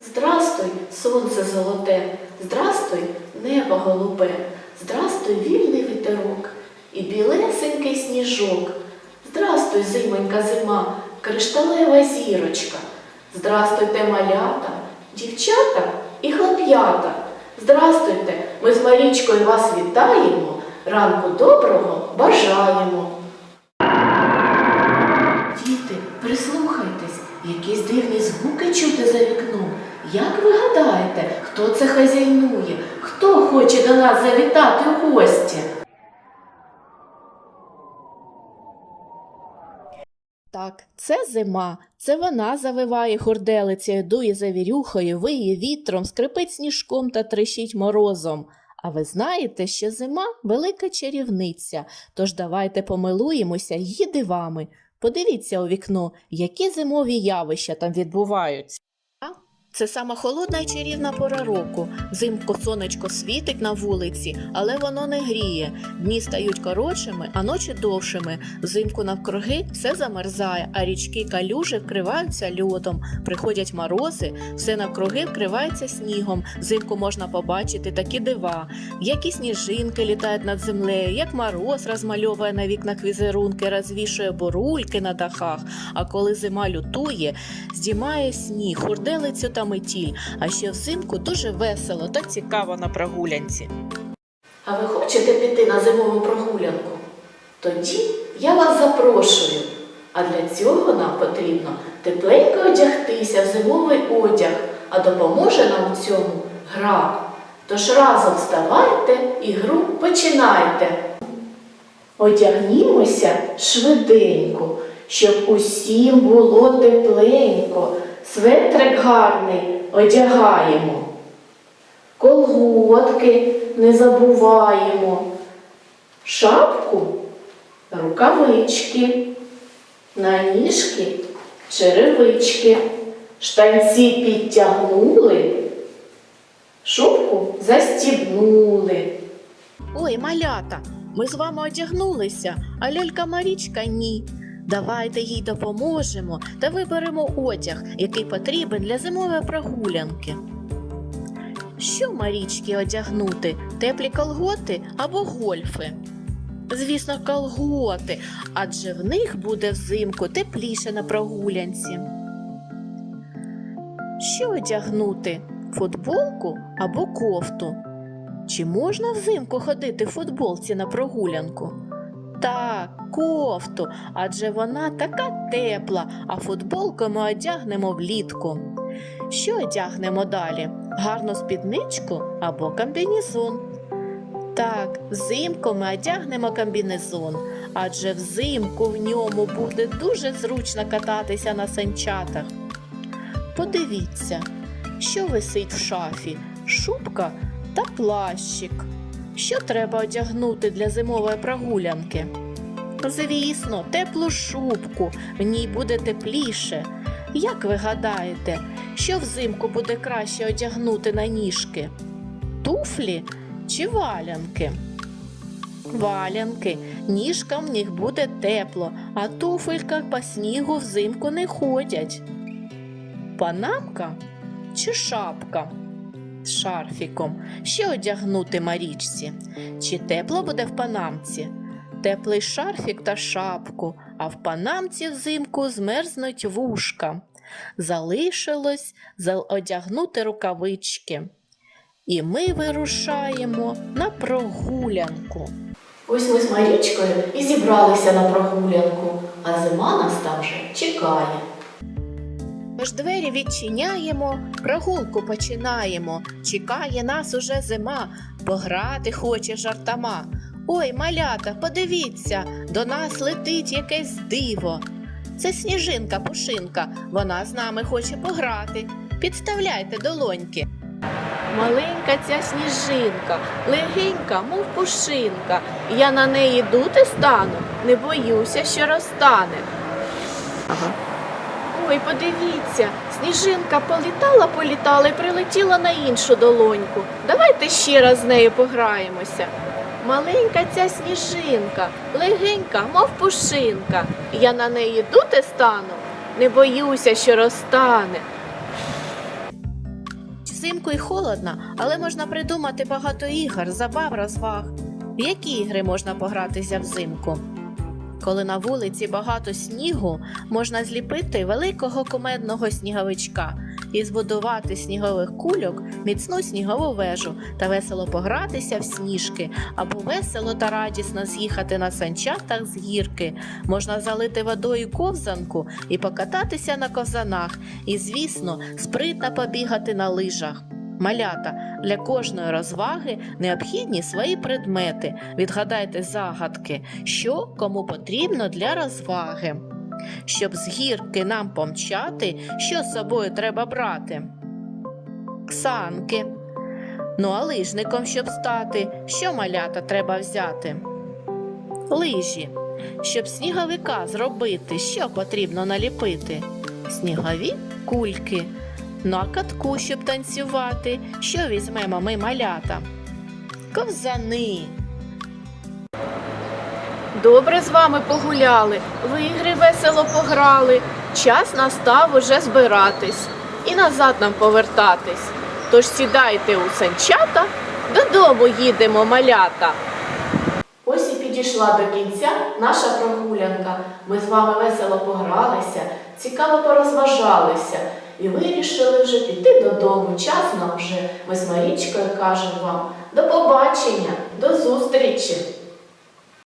Здрастуй, сонце золоте, здрастуй, небо голубе, здрастуй, вільний вітерок і білесенький сніжок. Здрастуй, зимонька зима, кришталева зірочка. Здрастуйте, малята, дівчата і хлоп'ята. Здрастуйте, ми з Марічкою вас вітаємо, ранку доброго бажаємо. Діти, прислухайтесь, якісь дивні звуки чути за вікном. Як ви гадаєте, хто це хазяйнує? Хто хоче до нас завітати у гості? Так, це зима. Це вона завиває горделицею, дує завірюхою, виє вітром, скрипить сніжком та трещить морозом. А ви знаєте, що зима велика чарівниця, тож давайте помилуємося її дивами. Подивіться у вікно, які зимові явища там відбуваються. Це сама холодна і чарівна пора року. Взимку сонечко світить на вулиці, але воно не гріє. Дні стають коротшими, а ночі довшими. Взимку навкруги все замерзає, а річки калюжі вкриваються льодом. Приходять морози, все навкруги вкривається снігом. Взимку можна побачити такі дива, які сніжинки літають над землею, як мороз розмальовує на вікнах візерунки, розвішує бурульки на дахах. А коли зима лютує, здіймає сніг, хурделицю та метіль, а ще взимку дуже весело та цікаво на прогулянці. А ви хочете піти на зимову прогулянку? Тоді я вас запрошую. А для цього нам потрібно тепленько одягтися в зимовий одяг, а допоможе нам у цьому гра. Тож разом вставайте і гру починайте. Одягнімося швиденько, щоб усім було тепленько. Светрик гарний одягаємо. Колготки не забуваємо. Шапку, рукавички, на ніжки черевички. Штанці підтягнули, шубку застібнули. Ой, малята, ми з вами одягнулися, а лялька Марічка ні. Давайте їй допоможемо та виберемо одяг, який потрібен для зимової прогулянки. Що Марічки одягнути? Теплі колготи або гольфи? Звісно, колготи, адже в них буде взимку тепліше на прогулянці. Що одягнути? Футболку або кофту? Чи можна взимку ходити в футболці на прогулянку? Так, кофту, адже вона така тепла, а футболку ми одягнемо влітку. Що одягнемо далі? Гарну спідничку або комбінезон? Так, взимку ми одягнемо комбінезон, адже взимку в ньому буде дуже зручно кататися на санчатах. Подивіться, що висить в шафі: шубка та плащик. Що треба одягнути для зимової прогулянки? Звісно, теплу шубку, в ній буде тепліше. Як ви гадаєте, що взимку буде краще одягнути на ніжки? Туфлі чи валянки? Валянки, ніжкам в них буде тепло, а туфелька по снігу взимку не ходять. Панамка чи шапка? З шарфіком. Що одягнути Марічці? Чи тепло буде в панамці? Теплий шарфік та шапку, а в панамці взимку змерзнуть вушка. Залишилось одягнути рукавички. І ми вирушаємо на прогулянку. Ось ми з Марічкою і зібралися на прогулянку, а зима нас там вже чекає. Тож двері відчиняємо, прогулку починаємо. Чекає нас уже зима, пограти хоче жартома. Ой, малята, подивіться, до нас летить якесь диво. Це сніжинка пушинка, вона з нами хоче пограти. Підставляйте долоньки. Маленька ця сніжинка, легенька, мов пушинка. Я на неї дути стану, не боюся, що розтане. Ага. Ой, подивіться, сніжинка політала, політала і прилетіла на іншу долоньку. Давайте ще раз з нею пограємося. Маленька ця сніжинка, легенька, мов пушинка. Я на неї дути стану, не боюся, що розтане. взимку і холодно, але можна придумати багато ігор, забав, розваг. В які ігри можна погратися взимку? Коли на вулиці багато снігу, можна зліпити великого кумедного сніговичка і збудувати снігових кульок міцну снігову вежу та весело погратися в сніжки або весело та радісно з'їхати на санчатах з гірки. Можна залити водою ковзанку і покататися на ковзанах, і, звісно, спритно побігати на лижах. Малята для кожної розваги необхідні свої предмети. Відгадайте загадки, що кому потрібно для розваги. Щоб з гірки нам помчати, що з собою треба брати? Ксанки. Ну а лижником, щоб стати, що малята треба взяти? Лижі. Щоб сніговика зробити, що потрібно наліпити? Снігові кульки. На катку, щоб танцювати, що візьмемо ми малята? Ковзани. Добре з вами погуляли, в ігри весело пограли. Час настав уже збиратись і назад нам повертатись. Тож сідайте у санчата, додому їдемо малята. Ось і підійшла до кінця наша прогулянка. Ми з вами весело погралися, цікаво порозважалися і вирішили вже піти додому. Час нам вже. Ми з Марічкою кажемо вам до побачення, до зустрічі!